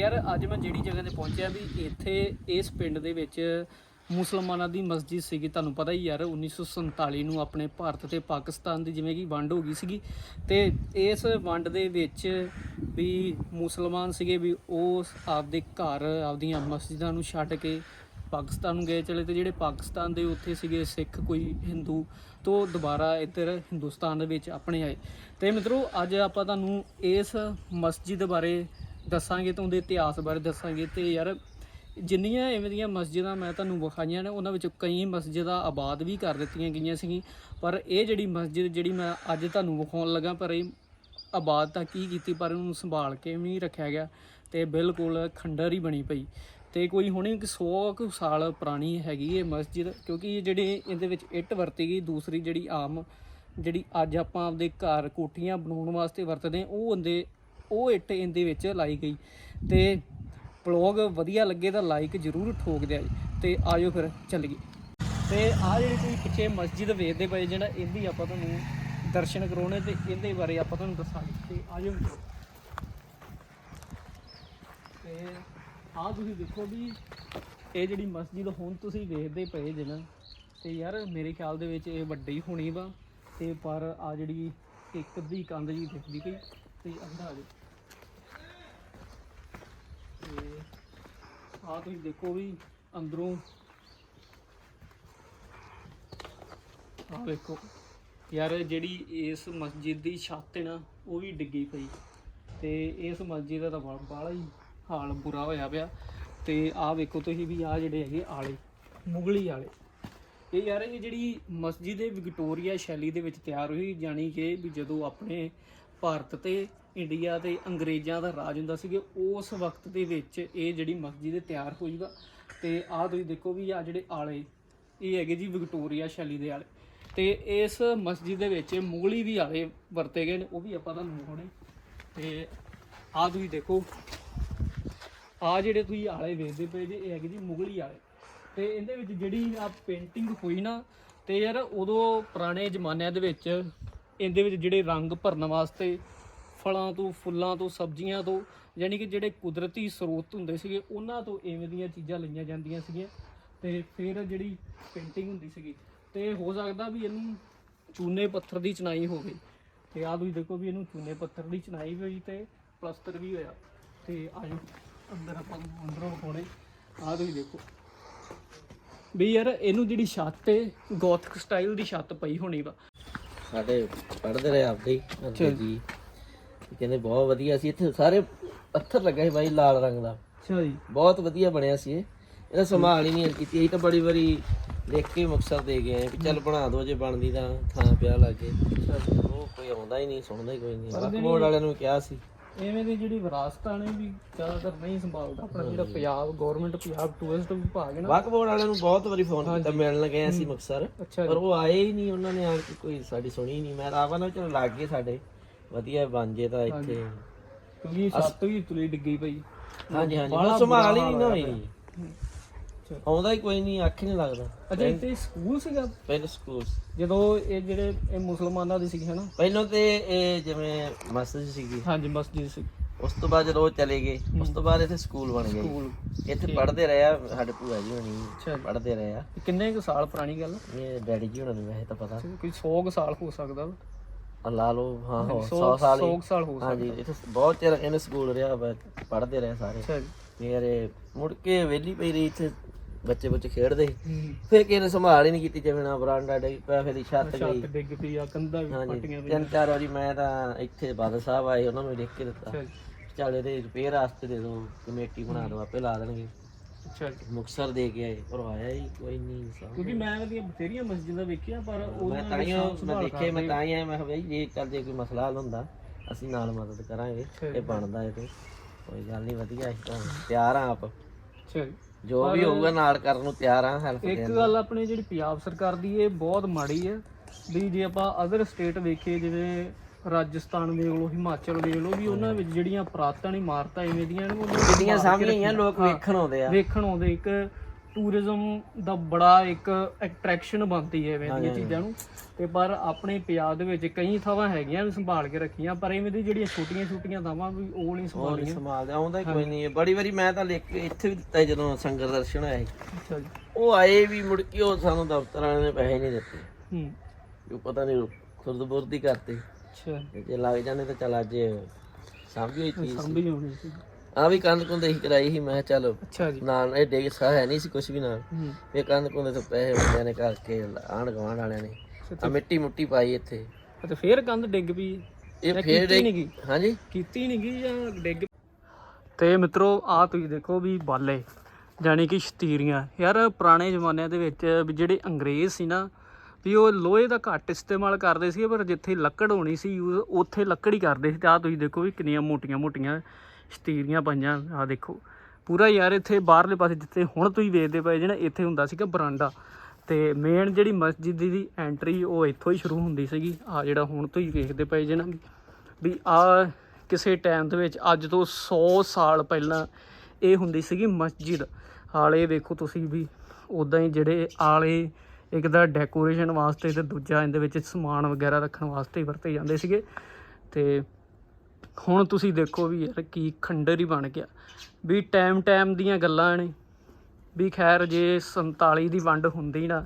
ਯਾਰ, ਅੱਜ ਮੈਂ ਜਿਹੜੀ ਜਗ੍ਹਾ ਤੇ ਪਹੁੰਚਿਆ ਵੀ ਇੱਥੇ ਇਸ ਪਿੰਡ ਦੇ ਵਿੱਚ ਮੁਸਲਮਾਨਾਂ ਦੀ ਮਸਜਿਦ ਸੀਗੀ। ਤੁਹਾਨੂੰ ਪਤਾ ਹੀ ਯਾਰ 1947 ਨੂੰ ਆਪਣੇ ਭਾਰਤ ਤੇ ਪਾਕਿਸਤਾਨ ਦੀ ਜਿਵੇਂ ਕਿ ਵੰਡ ਹੋ ਗਈ ਸੀਗੀ। ਤੇ ਇਸ ਵੰਡ ਦੇ ਵਿੱਚ ਵੀ ਮੁਸਲਮਾਨ ਸੀਗੇ ਵੀ ਉਹ ਆਪਦੇ ਘਰ, ਆਪਦੀਆਂ ਮਸਜਿਦਾਂ ਨੂੰ ਛੱਡ ਕੇ ਪਾਕਿਸਤਾਨ ਨੂੰ ਗਏ ਚਲੇ। ਤੇ ਜਿਹੜੇ ਪਾਕਿਸਤਾਨ ਦੇ ਉੱਥੇ ਸੀਗੇ ਸਿੱਖ, ਕੋਈ ਹਿੰਦੂ, ਤੋਂ ਦੁਬਾਰਾ ਇੱਧਰ ਹਿੰਦੁਸਤਾਨ ਦੇ ਵਿੱਚ ਆਪਣੇ ਆਏ। ਤੇ ਮਿੱਤਰੋ, ਅੱਜ ਆਪਾਂ ਤੁਹਾਨੂੰ ਇਸ ਮਸਜਿਦ ਬਾਰੇ ਦੱਸਾਂਗੇ ਤੇ ਉਹਦੇ ਇਤਿਹਾਸ ਬਾਰੇ ਦੱਸਾਂਗੇ ਤੇ ਯਾਰ ਜਿੰਨੀਆਂ ਇਵੇਂ ਦੀਆਂ ਮਸਜਿਦਾਂ ਮੈਂ ਤੁਹਾਨੂੰ ਵਿਖਾਈਆਂ ਨੇ, ਉਹਨਾਂ ਵਿੱਚੋਂ ਕਈ ਮਸਜਿਦਾਂ ਆਬਾਦ ਵੀ ਕਰ ਦਿੱਤੀਆਂ ਗਈਆਂ ਸੀ ਪਰ ਇਹ ਜਿਹੜੀ ਮਸਜਿਦ ਜਿਹੜੀ ਮੈਂ ਅੱਜ ਤੁਹਾਨੂੰ ਵਿਖਾਉਣ ਲੱਗਾ, ਪਰ ਇਹ ਆਬਾਦ ਤਾਂ ਕੀ ਕੀਤੀ, ਪਰ ਉਹਨੂੰ ਸੰਭਾਲ ਕੇ ਵੀ ਰੱਖਿਆ ਗਿਆ ਤੇ ਬਿਲਕੁਲ ਖੰਡਰ ਹੀ ਬਣੀ ਪਈ। ਤੇ ਕੋਈ ਹੁਣੇ ਕਿ 100 ਕੁ ਸਾਲ ਪੁਰਾਣੀ ਹੈਗੀ ਇਹ ਮਸਜਿਦ, ਕਿਉਂਕਿ ਇਹ ਜਿਹੜੀ ਇਹਦੇ ਵਿੱਚ ਇੱਟ ਵਰਤੀ ਗਈ, ਦੂਸਰੀ ਜਿਹੜੀ ਆਮ ਜਿਹੜੀ ਅੱਜ ਆਪਾਂ ਆਪਦੇ ਘਰ ਕੋਠੀਆਂ ਬਣਾਉਣ ਵਾਸਤੇ ਵਰਤਦੇ ਉਹ ਹੁੰਦੇ ਉਹ ਇੱਟ ਇਹਦੇ ਵਿੱਚ ਲਾਈ ਗਈ। ਤੇ ਵਲੌਗ ਵਧੀਆ ਲੱਗੇ ਤਾਂ ਲਾਈਕ ਜ਼ਰੂਰ ਠੋਕ ਦਿਆ ਜੀ। ਤੇ ਆਜੋ ਫਿਰ ਚੱਲੀਏ। ਤੇ ਆ ਜਿਹੜੀ ਤੁਸੀਂ ਪਿੱਛੇ ਮਸਜਿਦ ਵੇਖਦੇ ਪਏ ਜਿਹੜਾ ਇਹਦੀ ਆਪਾਂ ਤੁਹਾਨੂੰ ਦਰਸ਼ਨ ਕਰਾਉਣੇ ਤੇ ਇਹਦੇ ਬਾਰੇ ਆਪਾਂ ਤੁਹਾਨੂੰ ਦੱਸਾਂਗੇ। ਤੇ ਆਜੋ ਮਿੱਤਰੋ। ਤੇ ਆ ਤੁਸੀਂ ਦੇਖੋ ਵੀ ਇਹ ਜਿਹੜੀ ਮਸਜਿਦ ਹੁਣ ਤੁਸੀਂ ਵੇਖਦੇ ਪਏ ਜੇ ਨਾ, ਤੇ ਯਾਰ ਮੇਰੇ ਖਿਆਲ ਦੇ ਵਿੱਚ ਇਹ ਵੱਡੀ ਹੋਣੀ ਵਾ। ਤੇ ਪਰ ਆ ਜਿਹੜੀ ਇੱਕ ਅੱਧੀ ਕੰਧ ਜੀ ਦਿਖਦੀ ਪਈ, ਤੇ ਅੰਦਰ ਆ ਜਾਓ ਤੇ ਆਹ ਤੁਸੀਂ ਦੇਖੋ ਵੀ ਅੰਦਰੋਂ। ਆਹ ਵੇਖੋ। ਯਾਰ ਜਿਹੜੀ ਇਸ ਮਸਜਿਦ ਦੀ ਛੱਤ ਹੈ ਨਾ, ਉਹ ਵੀ ਡਿੱਗੀ ਪਈ। ਤੇ ਇਸ ਮਸਜਿਦ ਦਾ ਤਾਂ ਬਾ- ਬਾਹਲਾ ਹੀ ਹਾਲ ਬੁਰਾ ਹੋਇਆ ਪਿਆ। ਤੇ ਆਹ ਵੇਖੋ ਤੁਸੀਂ ਵੀ ਆਹ ਜਿਹੜੇ ਹੈਗੇ ਆਲੇ, ਮੁਗਲੀ ਆਲੇ। ਇਹ ਯਾਰ ਇਹ ਜਿਹੜੀ ਮਸਜਿਦ ਹੈ ਵਿਕਟੋਰੀਆ ਸ਼ੈਲੀ ਦੇ ਵਿੱਚ ਤਿਆਰ ਹੋਈ, ਜਾਣੀ ਕਿ ਵੀ ਜਦੋਂ ਆਪਣੇ ਭਾਰਤ ਤੇ ਇੰਡੀਆ ਤੇ ਅੰਗਰੇਜ਼ਾਂ ਦਾ ਰਾਜ ਹੁੰਦਾ ਸੀਗਾ ਉਸ ਵਕਤ ਦੇ ਵਿੱਚ ਇਹ ਜਿਹੜੀ ਮਸਜਿਦ ਤਿਆਰ ਹੋਈ ਵਾ ਤੇ ਆਹ ਤੁਸੀਂ ਦੇਖੋ ਵੀ ਆ ਜਿਹੜੇ ਆਲੇ, ਇਹ ਹੈਗੇ ਜੀ ਵਿਕਟੋਰੀਆ ਸ਼ੈਲੀ ਦੇ ਆਲੇ। ਤੇ ਇਸ ਮਸਜਿਦ ਦੇ ਵਿੱਚ ਮੁਗਲੀ ਵੀ ਆਲੇ ਵਰਤੇ ਗਏ ਨੇ, ਉਹ ਵੀ ਆਪਾਂ ਤੁਹਾਨੂੰ ਹੋਣੇ ਤੇ ਆਹ ਤੁਸੀਂ ਦੇਖੋ ਆ ਜਿਹੜੇ ਤੁਸੀਂ ਆਲੇ ਵੇਖਦੇ ਪਏ ਜੇ, ਇਹ ਹੈਗੇ ਜੀ ਮੁਗਲੀ ਆਲੇ। ਤੇ ਇਹਦੇ ਵਿੱਚ ਜਿਹੜੀ ਆ ਪੇਂਟਿੰਗ ਹੋਈ ਨਾ, ਤੇ ਯਾਰ ਉਦੋਂ ਪੁਰਾਣੇ ਜ਼ਮਾਨਿਆਂ ਦੇ ਵਿੱਚ ਇਹਦੇ ਵਿੱਚ ਜਿਹੜੇ ਰੰਗ ਭਰਨ ਵਾਸਤੇ ਫਲਾਂ ਤੋਂ ਫੁੱਲਾਂ ਤੋਂ ਸਬਜ਼ੀਆਂ ਤੋਂ ਯਾਨੀ ਕਿ ਜਿਹੜੇ ਕੁਦਰਤੀ ਸਰੋਤ ਹੁੰਦੇ ਸੀਗੇ ਉਹਨਾਂ ਤੋਂ ਐਵੇਂ ਦੀਆਂ ਚੀਜ਼ਾਂ ਲਈਆਂ ਜਾਂਦੀਆਂ ਸੀਗੀਆਂ। ਤੇ ਫਿਰ ਜਿਹੜੀ ਪੇਂਟਿੰਗ ਹੁੰਦੀ ਸੀਗੀ ਤੇ ਹੋ ਸਕਦਾ ਵੀ ਇਹਨੂੰ ਚੂਨੇ ਪੱਥਰ ਦੀ ਚਨਾਈ ਹੋ ਗਈ ਤੇ ਆਹ ਤੁਸੀਂ ਦੇਖੋ ਵੀ ਇਹਨੂੰ ਚੂਨੇ ਪੱਥਰ ਦੀ ਚਨਾਈ ਵੀ ਹੋਈ ਤੇ ਪਲਸਤਰ ਵੀ ਹੋਇਆ। ਤੇ ਆਜੋ ਅੰਦਰ ਆਪਾਂ ਅੰਦਰੋਂ ਵਿਖਾਉਣੇ। ਆਹ ਤੁਸੀਂ ਦੇਖੋ। ਵੀ ਯਾਰ ਇਹਨੂੰ ਜਿਹੜੀ ਛੱਤ ਹੈ ਗੋਥਿਕ ਸਟਾਈਲ ਦੀ ਛੱਤ ਪਈ ਹੋਣੀ ਵਾ। ਸਾਡੇ ਪੜ੍ਹਦੇ ਰਹੇ ਆਪਦੇ ਹੀ ਅੰਦਰ ਜੀ ਤੇ ਕਹਿੰਦੇ ਬਹੁਤ ਵਧੀਆ ਸੀ। ਇੱਥੇ ਸਾਰੇ ਪੱਥਰ ਲੱਗਾ ਸੀ ਬਾਈ ਲਾਲ ਰੰਗ ਦਾ। ਅੱਛਾ ਜੀ। ਬਹੁਤ ਵਧੀਆ ਬਣਿਆ ਸੀ ਇਹ। ਇਹਦਾ ਸੰਭਾਲ ਹੀ ਨਹੀਂ ਕੀਤੀ। ਅਸੀਂ ਤਾਂ ਬੜੀ ਵਾਰੀ ਦੇਖ ਕੇ ਮਕਸਦ ਦੇ ਗਏ ਵੀ ਚੱਲ ਬਣਾ ਦੋ ਜੇ ਬਣਦੀ ਤਾਂ ਥਾਂ ਪਿਆ ਲੱਗੇ ਉਹ ਕੋਈ ਆਉਂਦਾ ਹੀ ਨਹੀਂ ਸੁਣਦਾ ਹੀ ਕੋਈ ਨਹੀਂ। ਵਕਬੋਰਡ ਵਾਲਿਆਂ ਨੂੰ ਕਿਹਾ ਸੀ। ਐਵੇਂ ਦੀ ਜਿਹੜੀ ਵਿਰਾਸਤਾਂ ਨੇ ਵੀ ਜ਼ਿਆਦਾਤਰ ਨਹੀਂ ਸੰਭਾਲਦਾ। ਆਪਣਾ ਜਿਹੜਾ ਪੰਜਾਬ ਗਵਰਨਮੈਂਟ ਪੰਜਾਬ ਟੂਰਿਸਟ ਵਿਭਾਗ ਹੈ ਨਾ। ਵਕਬੋਰਡ ਵਾਲਿਆਂ ਨੂੰ ਬਹੁਤ ਵਾਰੀ ਫੋਨ ਕੀਤਾ ਮਿਲਣ ਗਏ ਸੀ ਮੁਕਸਰ ਪਰ ਉਹ ਆਏ ਹੀ ਨਹੀਂ ਉਹਨਾਂ ਨੇ ਆ ਕੇ ਕੋਈ ਸਾਡੀ ਸੁਣੀ ਨਹੀਂ। ਮੈਂ ਆਪਾਂ ਨਾਲ ਚਲੋ ਲੱਗ ਗਏ ਸਾਡੇ। ਵਧੀਆ ਬਣ ਜੇ ਤਾਂ ਇੱਥੇ। ਕਿਉਂਕਿ ਛੱਤ ਵੀ ਤੁਲੀ ਡਿੱਗੀ ਪਈ। ਹਾਂਜੀ ਹਾਂਜੀ। ਬਸ ਸੰਭਾਲ ਹੀ ਨਹੀਂ ਨਾ ਹੋਈ। ਆਉਂਦਾ ਹੀ ਕੋਈ ਨਹੀਂ ਅੱਖ ਨਹੀਂ ਲੱਗਦਾ। ਅੱਛਾ ਇੱਥੇ ਸਕੂਲ ਸੀਗਾ? ਪਹਿਲੇ ਸਕੂਲ ਜਦੋਂ ਇਹ ਜਿਹੜੇ ਇਹ ਮੁਸਲਮਾਨਾਂ ਦੇ ਸੀ ਹਨਾ? ਪਹਿਲਾਂ ਤੇ ਇਹ ਜਿਵੇਂ ਮਸਜਿਦ ਸੀਗੀ। ਹਾਂਜੀ ਮਸਜਿਦ ਸੀ। ਉਸ ਤੋਂ ਬਾਅਦ ਜਦੋਂ ਚਲੇ ਗਏ ਉਸ ਤੋਂ ਬਾਅਦ ਇੱਥੇ ਸਕੂਲ ਬਣ ਗਿਆ। ਸਕੂਲ। ਇੱਥੇ ਪੜ੍ਹਦੇ ਰਹੇ ਆ ਸਾਡੇ ਭੂਆ ਜੀ ਹੋਣੀ। ਪੜ੍ਹਦੇ ਰਹੇ ਆ। ਕਿੰਨੇ ਕੁ ਸਾਲ ਪੁਰਾਣੀ ਗੱਲ? ਇਹ ਡੈਡੀ ਜੀ ਹੋਣਾ ਨੂੰ ਵੈਸੇ ਤਾਂ ਪਤਾ। ਕੋਈ 100 ਕੁ ਸਾਲ ਹੋ ਸਕਦਾ ਲਾ ਲਓ ਹਾਂ ਹੋ 100 100 ਸਾਲ ਹੀ। ਕੁ ਸਾਲ ਹੋ ਸਕਦਾ। ਹਾਂਜੀ ਇੱਥੇ ਬਹੁਤ ਚਿਰ ਇਹਨੇ ਸਕੂਲ ਰਿਹਾ ਵਾ, ਪੜ੍ਹਦੇ ਰਹੇ ਸਾਰੇ। ਅੱਛਾ ਜੀ। ਇਹ ਮੁੜ ਕੇ ਵਿਹਲੀ ਪਈ ਰਹੀ ਇੱਥੇ ਬੱਚੇ ਬੱਚੇ ਖੇਡਦੇ ਫਿਰ ਕਿਸੇ ਨੇ ਸੰਭਾਲ ਹੀ ਨਹੀਂ ਕੀਤੀ ਜਿਵੇਂ ਨਾ ਬਰਾਂਡਾ ਡੇ ਪਿਆ ਫਿਰ ਦੀ ਛੱਤ ਗਈ ਛੱਤ ਡਿੱਗ ਪਈ ਆ ਕੰਧਾਂ ਵੀ ਪੱਟੀਆਂ ਪਈਆਂ। ਤਿੰਨ ਚਾਰ ਵਾਰੀ ਮੈਂ ਤਾਂ ਇੱਥੇ ਬਾਦਲ ਸਾਹਿਬ ਆਏ ਉਹਨਾਂ ਨੂੰ ਲਿਖ ਕੇ ਦਿੱਤਾ। ਚੱਲ ਇਹਦੇ ਰਿਪੇਅਰ ਵਾਸਤੇ ਦੇ ਦਿਓ ਕਮੇਟੀ ਬਣਾ ਦਿਓ ਆਪੇ ਲਾ ਦੇਣਗੇ। ਅੱਛਾ ਜੀ ਮੁਕਸਰ ਦੇ ਕੇ ਆਏ ਪਰ ਆਇਆ ਹੀ ਕੋਈ ਨਹੀਂ ਕਿਉਂਕਿ ਮੈਂ ਉਹਦੀਆਂ ਬਥੇਰੀਆਂ ਮਸਜਿਦਾਂ ਵੇਖੀਆਂ ਪਰ ਮੈਂ ਤਾਂ ਹੀ ਮੈਂ ਦੇਖੇ ਮੈਂ ਤਾਂ ਹੀ ਆਇਆ ਮੈਂ ਕਿਹਾ ਬਈ ਜੇ ਚੱਲ ਜੇ ਕੋਈ ਮਸਲਾ ਹੱਲ ਹੁੰਦਾ ਅਸੀਂ ਨਾਲ ਮਦਦ ਕਰਾਂਗੇ ਇਹ ਬਣਦਾ ਇਹ ਤੇ। ਕੋਈ ਗੱਲ ਨਹੀਂ ਵਧੀਆ ਅਸੀਂ ਤਾਂ ਤਿਆਰ ਆ ਆਪ। ਅੱਛਾ ਜੀ। ਜੋ ਵੀ ਹੋਊਗਾ ਨਾਲ ਕਰਨ ਨੂੰ ਤਿਆਰ ਆ ਹੈਲਪ ਇੱਕ ਗੱਲ ਆਪਣੇ ਜਿਹੜੀ ਪੰਜਾਬ ਸਰਕਾਰ ਦੀ ਇਹ ਬਹੁਤ ਮਾੜੀ ਹੈ। ਵੀ ਜੇ ਆਪਾਂ ਅਦਰ ਸਟੇਟ ਵੇਖੀਏ ਜਿਵੇਂ ਰਾਜਸਥਾਨ ਵੇਖ ਲਓ ਹਿਮਾਚਲ ਵੇਖ ਲਓ ਵੀ ਉਹਨਾਂ ਵਿੱਚ ਜਿਹੜੀਆਂ ਪ੍ਰਾਤਨ ਇਮਾਰਤਾਂ ਐਵੇਂ ਦੀਆਂ ਨੇ ਨੂੰ ਕਿੰਨੀਆਂ ਸਾਹਮਣੇ ਆਈਆਂ ਲੋਕ ਵੇਖਣ ਆਉਂਦੇ ਆ। ਵੇਖਣ ਆਉਂਦੇ। ਇੱਕ ਟੂਰਿਜ਼ਮ ਦਾ ਬੜਾ ਇੱਕ ਅਟਰੈਕਸ਼ਨ ਬਣਦੀ ਹੈ ਹਾਂਜੀ, ਦੀਆਂ ਚੀਜ਼ਾਂ ਨੂੰ। ਤੇ ਪਰ ਆਪਣੇ ਪੰਜਾਬ ਦੇ ਵਿੱਚ ਕਈ ਥਾਵਾਂ ਹੈਗੀਆਂ ਵੀ ਸੰਭਾਲ ਕੇ ਰੱਖੀਆਂ ਪਰ ਐਵੇਂ ਦੀ ਜਿਹੜੀਆਂ ਛੋਟੀਆਂ ਛੋਟੀਆਂ ਥਾਵਾਂ ਵੀ ਉਹ ਨਹੀਂ ਸੰਭਾਲੀਆਂ। ਸੰਭਾਲਦੇ ਆਉਂਦਾ ਹੀ ਕੋਈ ਨਹੀਂ ਹੈ। ਬੜੀ ਵਾਰੀ ਮੈਂ ਤਾਂ ਲਿਖ ਕੇ ਇੱਥੇ ਵੀ ਦਿੱਤਾ ਜਦੋਂ ਸੰਗਰ ਦਰਸ਼ਨ ਸੀ ਜੀ। ਉਹ ਆਏ ਵੀ ਮੁੜ ਕੇ ਉਹ ਸਾਨੂੰ ਦਫ਼ਤਰ ਵਾਲਿਆਂ ਨੇ ਪੈਸੇ ਨਹੀਂ ਦਿੱਤੇ। ਹੂੰ। ਉਹ ਪਤਾ ਨਹੀਂ ਖੁਰਦਬੁਰਦੀ ਕਰਤੇ। ਅੱਛਾ। ਜੇ ਲੱਗ ਜਾਂਦੇ ਤਾਂ ਚੱਲ ਅੱਜ ਸਮਝੋ ਇਹ ਚੀਜ਼ ਸੰਭੀ ਹੋਣੀ ਸੀ। ਆ ਵੀ ਕੰਧ ਕੁੰਦ ਹੀ ਕਰਾਈ ਸੀ ਮੈਂ ਕਿਹਾ ਚੱਲ ਅੱਛਾ ਜੀ। ਨਾਲ ਇਹ ਡੇਗ ਸਾ ਹੈ ਨਹੀਂ ਸੀ ਕੁਝ ਵੀ ਨਾਲ। ਹੂੰ। ਇਹ ਕੰਧ ਕੁੰਦ ਤੋਂ ਪੈਸੇ ਬੰਦਿਆਂ ਨੇ ਕਰਕੇ ਆਂਢ ਗੁਆਂਢ ਵਾਲਿਆਂ ਨੇ ਆ ਮਿੱਟੀ ਮੁੱਟੀ ਪਾਈ ਇੱਥੇ। ਤੇ ਫੇਰ ਕੰਧ ਡਿੱਗ ਪਈ ਇਹ ਫੇਰ ਕੀਤੀ ਨੀ ਗੀ? ਹਾਂਜੀ। ਕੀਤੀ ਨਹੀਂ ਗਈ ਜਾਂ ਡਿੱਗ ਤੇ ਮਿੱਤਰੋ ਆ ਤੁਸੀਂ ਦੇਖੋ ਵੀ ਬਾਲੇ ਜਾਨੀ ਕਿ ਸ਼ਤੀਰੀਆਂ। ਯਾਰ ਪੁਰਾਣੇ ਜ਼ਮਾਨਿਆਂ ਦੇ ਵਿੱਚ ਵੀ ਜਿਹੜੇ ਅੰਗਰੇਜ਼ ਸੀ ਨਾ ਵੀ ਉਹ ਲੋਹੇ ਦਾ ਘੱਟ ਇਸਤੇਮਾਲ ਕਰਦੇ ਸੀ ਪਰ ਜਿੱਥੇ ਲੱਕੜ ਹੋਣੀ ਸੀ use ਉੱਥੇ ਲੱਕੜ ਹੀ ਕਰਦੇ ਸੀ। ਤੇ ਆ ਤੁਸੀਂ ਦੇਖੋ ਵੀ ਕਿੰਨੀਆਂ ਮੋਟੀਆਂ ਮੋਟੀਆਂ ਸ਼ਤੀਰੀਆਂ ਪਾਈਆਂ, ਆਹ ਦੇਖੋ। ਪੂਰਾ ਯਾਰ ਇੱਥੇ ਬਾਹਰਲੇ ਪਾਸੇ ਜਿੱਥੇ ਹੁਣ ਤੁਸੀਂ ਵੇਖਦੇ ਪਏ ਜਿਹੜਾ ਇੱਥੇ ਹੁੰਦਾ ਸੀਗਾ ਬਰਾਂਡਾ, ਤੇ ਮੇਨ ਜਿਹੜੀ ਮਸਜਿਦ ਦੀ ਐਂਟਰੀ ਉਹ ਇੱਥੋਂ ਹੀ ਸ਼ੁਰੂ ਹੁੰਦੀ ਸੀਗੀ। ਆ ਜਿਹੜਾ ਹੁਣ ਤੁਸੀਂ ਵੇਖਦੇ ਪਏ ਜੇ ਨਾ ਵੀ ਆ ਕਿਸੇ ਟਾਈਮ ਦੇ ਵਿੱਚ ਅੱਜ ਤੋਂ 100 ਸਾਲ ਪਹਿਲਾਂ ਇਹ ਹੁੰਦੀ ਸੀਗੀ ਮਸਜਿਦ। ਹਾਲੇ ਵੇਖੋ ਤੁਸੀਂ ਵੀ ਉਦਾਂ ਹੀ ਜਿਹੜੇ ਆਲੇ ਇੱਕ ਤਾਂ ਡੈਕੋਰੇਸ਼ਨ ਵਾਸਤੇ ਤੇ ਦੂਜਾ ਇਹਦੇ ਵਿੱਚ ਸਮਾਨ ਵਗੈਰਾ ਰੱਖਣ ਵਾਸਤੇ ਵਰਤੇ ਜਾਂਦੇ ਸੀਗੇ। ਤੇ ਹੁਣ ਤੁਸੀਂ ਦੇਖੋ ਵੀ ਯਾਰ ਕੀ ਖੰਡਰ ਹੀ ਬਣ ਗਿਆ। ਵੀ ਟਾਈਮ ਟਾਈਮ ਦੀਆਂ ਗੱਲਾਂ ਨੇ। ਵੀ ਖੈਰ ਜੇ 47 ਦੀ ਵੰਡ ਹੁੰਦੀ ਨਾ,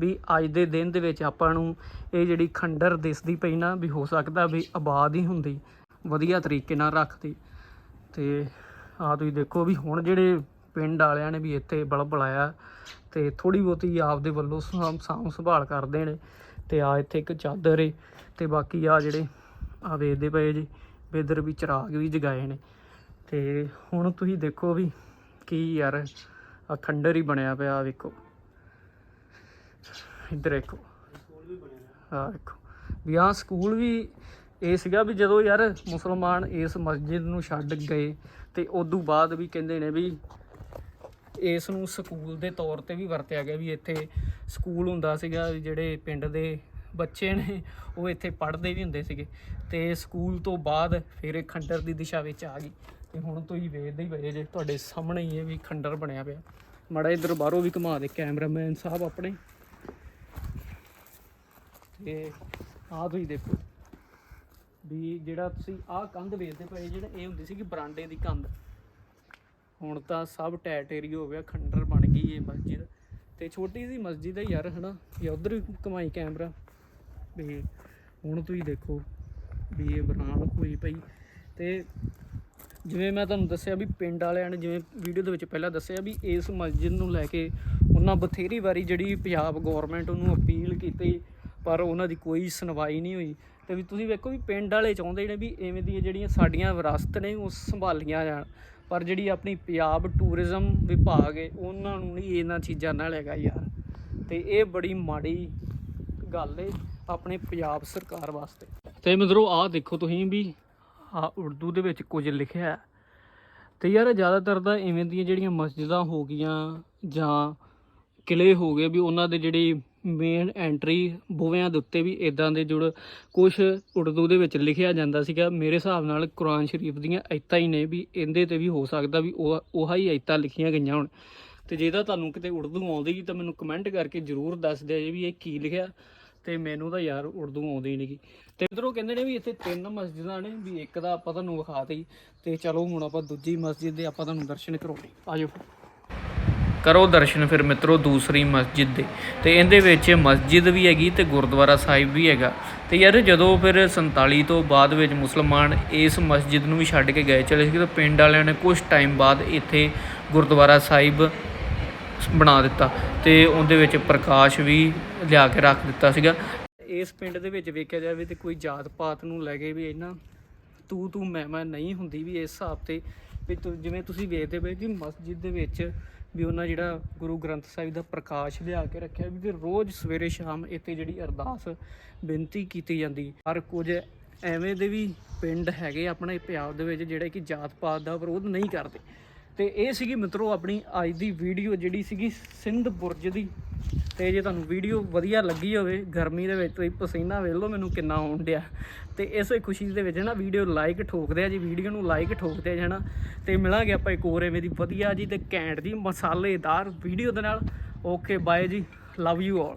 ਵੀ ਅੱਜ ਦੇ ਦਿਨ ਦੇ ਵਿੱਚ ਆਪਾਂ ਨੂੰ ਇਹ ਜਿਹੜੀ ਖੰਡਰ ਦਿਸਦੀ ਪਈ ਨਾ, ਵੀ ਹੋ ਸਕਦਾ ਵੀ ਆਬਾਦ ਹੀ ਹੁੰਦੀ। ਵਧੀਆ ਤਰੀਕੇ ਨਾਲ ਰੱਖਦੀ। ਤੇ ਆ ਤੁਸੀਂ ਦੇਖੋ ਵੀ ਹੁਣ ਜਿਹੜੇ ਪਿੰਡ ਵਾਲਿਆਂ ਨੇ ਵੀ ਇੱਥੇ ਬਲ ਬੁਲਾਇਆ। ਤੇ ਥੋੜੀ ਬਹੁਤੀ ਆਪਦੇ ਵੱਲੋਂ ਸਾਂਭ ਸਾਂਭ ਸੰਭਾਲ ਕਰਦੇ ਨੇ ਤੇ ਆ ਇੱਥੇ ਇੱਕ ਚਾਦਰ ਏ ਤੇ ਬਾਕੀ ਆ ਜਿਹੜੇ ਆ ਵੇਖਦੇ ਪਏ ਜੀ ਵੀ ਇੱਧਰ ਵੀ ਚਿਰਾਗ ਵੀ ਜਗਾਏ ਨੇ। ਤੇ ਹੁਣ ਤੁਸੀਂ ਦੇਖੋ ਵੀ ਕੀ ਯਾਰ ਆ ਖੰਡਰ ਹੀ ਬਣਿਆ ਪਿਆ, ਆਹ ਵੇਖੋ। ਇੱਧਰ ਦੇਖੋ ਆ ਦੇਖੋ ਵੀ ਆ ਸਕੂਲ ਵੀ ਇਹ ਸੀਗਾ ਵੀ ਜਦੋਂ ਯਾਰ ਮੁਸਲਮਾਨ ਇਸ ਮਸਜਿਦ ਨੂੰ ਛੱਡ ਗਏ ਤੇ ਉਦੋਂ ਬਾਅਦ ਵੀ ਕਹਿੰਦੇ ਨੇ ਵੀ ਇਸ ਨੂੰ ਸਕੂਲ ਦੇ ਤੌਰ ਤੇ ਵੀ ਵਰਤਿਆ ਗਿਆ ਵੀ ਇੱਥੇ ਸਕੂਲ ਹੁੰਦਾ ਸੀਗਾ ਵੀ ਜਿਹੜੇ ਪਿੰਡ ਦੇ ਬੱਚੇ ਨੇ, ਉਹ ਇੱਥੇ ਪੜ੍ਹਦੇ ਵੀ ਹੁੰਦੇ ਸੀਗੇ। ਤੇ ਸਕੂਲ ਤੋਂ ਬਾਅਦ ਫਿਰ ਇਹ ਖੰਡਰ ਦੀ ਦਿਸ਼ਾ ਵਿੱਚ ਆ ਗਈ। ਤੇ ਹੁਣ ਤੁਸੀਂ ਵੇਖਦੇ ਹੀ ਪਏ ਜੇ ਤੁਹਾਡੇ ਸਾਹਮਣੇ ਹੀ ਇਹ ਵੀ ਖੰਡਰ ਬਣਿਆ ਪਿਆ। ਮੜਾ ਇਧਰ ਬਾਹਰੋਂ ਵੀ ਘੁਮਾ ਦੇ, ਕੈਮਰਾਮੈਨ ਸਾਹਿਬ ਆਪਣੇ। ਤੇ ਆਹ ਤੁਸੀਂ ਦੇਖੋ। ਵੀ ਜਿਹੜਾ ਤੁਸੀਂ ਆਹ ਕੰਧ ਵੇਖਦੇ ਪਏ ਜਿਹੜਾ ਇਹ ਹੁੰਦੀ ਸੀ ਕਿ ਬਰਾਂਡੇ ਦੀ ਕੰਧ। ਹੁਣ ਤਾਂ ਸਭ ਟੈਟੇਰੀ ਹੋ ਗਿਆ, ਖੰਡਰ ਬਣ ਗਈ ਇਹ ਮਸਜਿਦ। ਤੇ ਛੋਟੀ ਜੀ ਮਸਜਿਦ ਹੈ ਯਾਰ, ਹਨਾ? ਇਹ ਉਧਰ ਵੀ ਕਮਾਈ ਕੈਮਰਾ। ਵੀ ਹੁਣ ਤੁਸੀਂ ਦੇਖੋ ਵੀ ਇਹ ਬਰਾਨ ਹੋਈ ਪਈ। ਤੇ ਜਿਵੇਂ ਮੈਂ ਤੁਹਾਨੂੰ ਦੱਸਿਆ ਵੀ ਪਿੰਡ ਵਾਲਿਆਂ ਨੇ ਜਿਵੇਂ ਵੀਡੀਓ ਦੇ ਵਿੱਚ ਪਹਿਲਾਂ ਦੱਸਿਆ ਵੀ ਇਸ ਮਸਜਿਦ ਨੂੰ ਲੈ ਕੇ ਉਹਨਾਂ ਬਥੇਰੀ ਵਾਰੀ ਜਿਹੜੀ ਪੰਜਾਬ ਗਵਰਨਮੈਂਟ ਉਹਨੂੰ ਅਪੀਲ ਕੀਤੀ, ਪਰ ਉਹਨਾਂ ਦੀ ਕੋਈ ਸੁਣਵਾਈ ਨਹੀਂ ਹੋਈ। ਤੇ ਵੀ ਤੁਸੀਂ ਵੇਖੋ ਵੀ ਪਿੰਡ ਵਾਲੇ ਚਾਹੁੰਦੇ ਨੇ ਵੀ ਐਵੇਂ ਦੀਆਂ ਜਿਹੜੀਆਂ ਸਾਡੀਆਂ ਵਿਰਾਸਤ ਨੇ ਉਹ ਸੰਭਾਲੀਆਂ ਜਾਣ। ਪਰ ਜਿਹੜੀ ਆਪਣੀ ਪੰਜਾਬ ਟੂਰਿਜ਼ਮ ਵਿਭਾਗ ਹੈ, ਉਹਨਾਂ ਨੂੰ ਨਹੀਂ ਇਹਨਾਂ ਚੀਜ਼ਾਂ ਨਾਲ ਹੈਗਾ ਯਾਰ। ਤੇ ਇਹ ਬੜੀ ਮਾੜੀ ਗੱਲ ਏ ਆਪਣੇ ਪੰਜਾਬ ਸਰਕਾਰ ਵਾਸਤੇ। ਤੇ ਮਿੱਤਰੋ, ਆਹ ਦੇਖੋ ਤੁਸੀਂ ਵੀ ਆ ਉਰਦੂ ਦੇ ਵਿੱਚ ਕੁਝ ਲਿਖਿਆ ਹੈ। ਤੇ ਯਾਰ ਜ਼ਿਆਦਾਤਰ ਤਾਂ ਇਵੇਂ ਦੀਆਂ ਜਿਹੜੀਆਂ ਮਸਜਿਦਾਂ ਹੋ ਗਈਆਂ ਜਾਂ ਕਿਲੇ ਹੋ ਗਏ ਵੀ ਉਹਨਾਂ ਦੇ ਜਿਹੜੇ ਮੇਨ ਐਂਟਰੀ ਬੂਵਿਆਂ ਦੇ ਉੱਤੇ ਵੀ ਇਦਾਂ ਦੇ ਜੁੜ ਕੁਝ ਉਰਦੂ ਦੇ ਵਿੱਚ ਲਿਖਿਆ ਜਾਂਦਾ ਸੀਗਾ। ਮੇਰੇ ਹਿਸਾਬ ਨਾਲ ਕੁਰਾਨ ਸ਼ਰੀਫ ਦੀਆਂ ਆਇਤਾਂ ਹੀ ਨੇ ਵੀ ਇਹਦੇ ਤੇ ਵੀ ਹੋ ਸਕਦਾ ਵੀ ਉਹ ਉਹ ਹੀ ਆਇਤਾਂ ਲਿਖੀਆਂ ਗਈਆਂ ਹੋਣ। ਤੇ ਜਿਹਦਾ ਤੁਹਾਨੂੰ ਕਿਤੇ ਉਰਦੂ ਆਉਂਦੀ ਤਾਂ ਮੈਨੂੰ ਕਮੈਂਟ ਕਰਕੇ ਜਰੂਰ ਦੱਸ ਦਿਓ ਜੀ ਵੀ ਇਹ ਕੀ ਲਿਖਿਆ ਤੇ ਮੈਨੂੰ ਤਾਂ ਯਾਰ ਉਰਦੂ ਆਉਂਦੀ ਨਹੀਂ ਤੇ ਇਧਰੋਂ ਕਹਿੰਦੇ ਨੇ ਵੀ ਇੱਥੇ ਤਿੰਨ ਮਸਜਿਦਾਂ ਨੇ ਵੀ ਇੱਕ ਦਾ ਆਪਾਂ ਤੁਹਾਨੂੰ ਵਿਖਾਤੀ ਤੇ ਚਲੋ ਹੁਣ ਆਪਾਂ ਦੂਜੀ ਮਸਜਿਦ ਦੇ ਆਪਾਂ ਤੁਹਾਨੂੰ ਦਰਸ਼ਨ ਕਰਾਉਣੇ। ਆਜੋ ਕਰੋ ਦਰਸ਼ਨ ਫਿਰ ਮਿੱਤਰੋ ਦੂਸਰੀ ਮਸਜਿਦ ਦੇ। ਤੇ ਇਹਦੇ ਵਿੱਚ ਮਸਜਿਦ ਵੀ ਹੈਗੀ ਤੇ ਗੁਰਦੁਆਰਾ ਸਾਹਿਬ ਵੀ ਹੈਗਾ। ਤੇ ਯਾਰ ਜਦੋਂ ਫਿਰ 47 ਤੋਂ ਬਾਅਦ ਵਿੱਚ ਮੁਸਲਮਾਨ ਇਸ ਮਸਜਿਦ ਨੂੰ ਵੀ ਛੱਡ ਕੇ ਗਏ ਚਲੇ ਸੀ ਤਾਂ ਪਿੰਡ ਵਾਲਿਆਂ ਨੇ ਕੁਝ ਟਾਈਮ ਬਾਅਦ ਇੱਥੇ ਗੁਰਦੁਆਰਾ ਸਾਹਿਬ ਬਣਾ ਦਿੱਤਾ ਤੇ ਉਹਦੇ ਵਿੱਚ ਪ੍ਰਕਾਸ਼ ਵੀ ਲਿਆ ਕੇ ਰੱਖ ਦਿੱਤਾ ਸੀਗਾ। ਇਸ ਪਿੰਡ ਦੇ ਵਿੱਚ ਵੇਖਿਆ ਜਾਵੇ ਤੇ ਕੋਈ ਜਾਤ ਪਾਤ ਨੂੰ ਲੈ ਕੇ ਵੀ ਇਹਨਾਂ ਤੂੰ ਤੂੰ ਮੈਂ ਮੈਂ ਨਹੀਂ ਹੁੰਦੀ ਵੀ ਇਸ ਹਿਸਾਬ ਤੇ ਵੀ ਤੁ- ਜਿਵੇਂ ਤੁਸੀਂ ਵੇਖਦੇ ਪਏ ਕਿ ਮਸਜਿਦ ਦੇ ਵਿੱਚ ਵੀ ਉਹਨਾਂ ਜਿਹੜਾ ਗੁਰੂ ਗ੍ਰੰਥ ਸਾਹਿਬ ਦਾ ਪ੍ਰਕਾਸ਼ ਲਿਆ ਕੇ ਰੱਖਿਆ ਵੀ ਤੇ ਰੋਜ਼ ਸਵੇਰੇ ਸ਼ਾਮ ਇੱਥੇ ਜਿਹੜੀ ਅਰਦਾਸ ਬੇਨਤੀ ਕੀਤੀ ਜਾਂਦੀ। ਪਰ ਕੁਝ ਐਵੇਂ ਦੇ ਵੀ ਪਿੰਡ ਹੈਗੇ ਆਪਣੇ ਪੰਜਾਬ ਦੇ ਵਿੱਚ ਜਿਹੜੇ ਕਿ ਜਾਤ ਪਾਤ ਦਾ ਵਿਰੋਧ ਨਹੀਂ ਕਰਦੇ। ਤੇ ਇਹ ਸੀਗੀ ਮਿੱਤਰੋ ਆਪਣੀ ਅੱਜ ਦੀ ਵੀਡੀਓ ਜਿਹੜੀ ਸੀਗੀ ਸਿੰਧ ਬੁਰਜ ਦੀ। ਤੇ ਜੇ ਤੁਹਾਨੂੰ ਵੀਡੀਓ ਵਧੀਆ ਲੱਗੀ ਹੋਵੇ, ਗਰਮੀ ਦੇ ਵਿੱਚ ਤੁਸੀਂ ਪਸੀਨਾ ਵੇਖ ਲਓ ਮੈਨੂੰ ਕਿੰਨਾ ਆਉਣ ਡਿਆ। ਤੇ ਇਸੇ ਖੁਸ਼ੀ ਦੇ ਵਿੱਚ ਨਾ ਵੀਡੀਓ ਲਾਈਕ ਠੋਕਦੇ ਆ ਜੀ, ਵੀਡੀਓ ਨੂੰ ਲਾਈਕ ਠੋਕਦੇ ਆ ਜਣਾ ਤੇ ਮਿਲਾਂਗੇ ਆਪਾਂ ਇੱਕ ਹੋਰ ਐਵੇਂ ਦੀ ਵਧੀਆ ਜੀ ਤੇ ਘੈਂਟ ਦੀ ਮਸਾਲੇਦਾਰ ਵੀਡੀਓ ਦੇ ਨਾਲ। Okay bye ji love you all